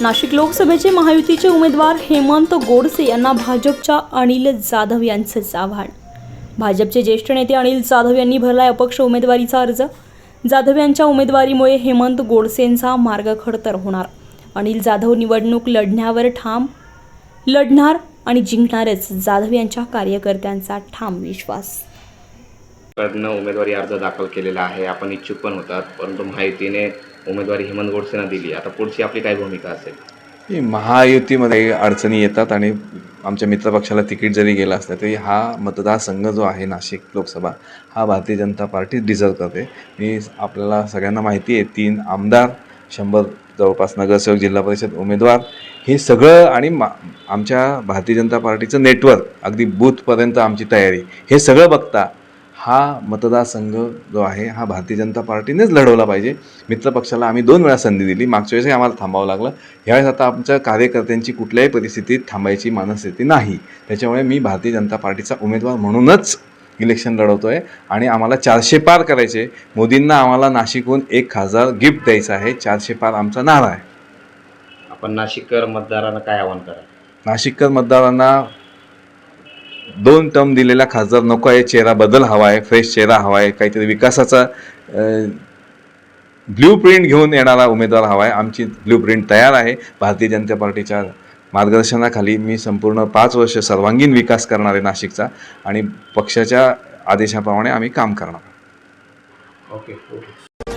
नाशिक लोकसभेचे महायुतीचे उमेदवार हेमंत गोडसे यांना भाजपच्या अनिल जाधव यांचंच आव्हान. भाजपचे ज्येष्ठ नेते अनिल जाधव यांनी भरलाय अपक्ष उमेदवारीचा अर्ज. जाधव यांच्या उमेदवारीमुळे हेमंत गोडसेंचा मार्ग खडतर होणार. अनिल जाधव निवडणूक लढण्यावर ठाम. लढणार आणि जिंकणारच जाधव यांच्या कार्यकर्त्यांचा ठाम विश्वास. उमेदवारी अर्ज दाखल केलेला आहे आपण इच्छुक पण होतात परंतु माहितीने उमेदवारी हेमंत गोडसेंना दिली. आता पुढची आपली काय भूमिका असेल? महायुतीमध्ये अडचणी येतात आणि आमच्या मित्रपक्षाला तिकीट जरी गेलं असलं तरी हा मतदारसंघ जो आहे नाशिक लोकसभा हा भारतीय जनता पार्टी डिझर्व करते. मी आपल्याला सगळ्यांना माहिती आहे तीन आमदार शंभर जवळपास नगरसेवक जिल्हा परिषद उमेदवार हे सगळं आणि मा आमच्या भारतीय जनता पार्टीचं नेटवर्क अगदी बूथपर्यंत आमची तयारी हे सगळं बघता हा मतदारसंघ जो आहे हा भारतीय जनता पार्टीनेच लढवला पाहिजे. मित्रपक्षाला आम्ही दोन वेळा संधी दिली. मागच्या वेळेसही आम्हाला थांबावं लागलं. ह्यावेळेस आता आमच्या कार्यकर्त्यांची कुठल्याही परिस्थितीत थांबायची मानस्थिती नाही. त्याच्यामुळे मी भारतीय जनता पार्टीचा उमेदवार म्हणूनच इलेक्शन लढवतो आहे आणि आम्हाला चारशे पार करायचे. मोदींना आम्हाला नाशिकहून एक खासदार गिफ्ट द्यायचा आहे. चारशे पार आमचा नारा आहे. आपण नाशिककर मतदारांना काय आवाहन कराल? नाशिककर मतदारांना दोन टर्म दिलेला खासदार नको आहे चेहरा बदल हवा आहे फ्रेश चेहरा हवा आहे काहीतरी विकासाचा ब्ल्यू प्रिंट घेऊन येणारा उमेदवार हवा आहे. आमची ब्ल्यू प्रिंट तयार आहे. भारतीय जनता पार्टीच्या मार्गदर्शनाखाली मी संपूर्ण पाच वर्ष सर्वांगीण विकास करणार आहे नाशिकचा आणि पक्षाच्या आदेशाप्रमाणे आम्ही काम करणार ओके ओके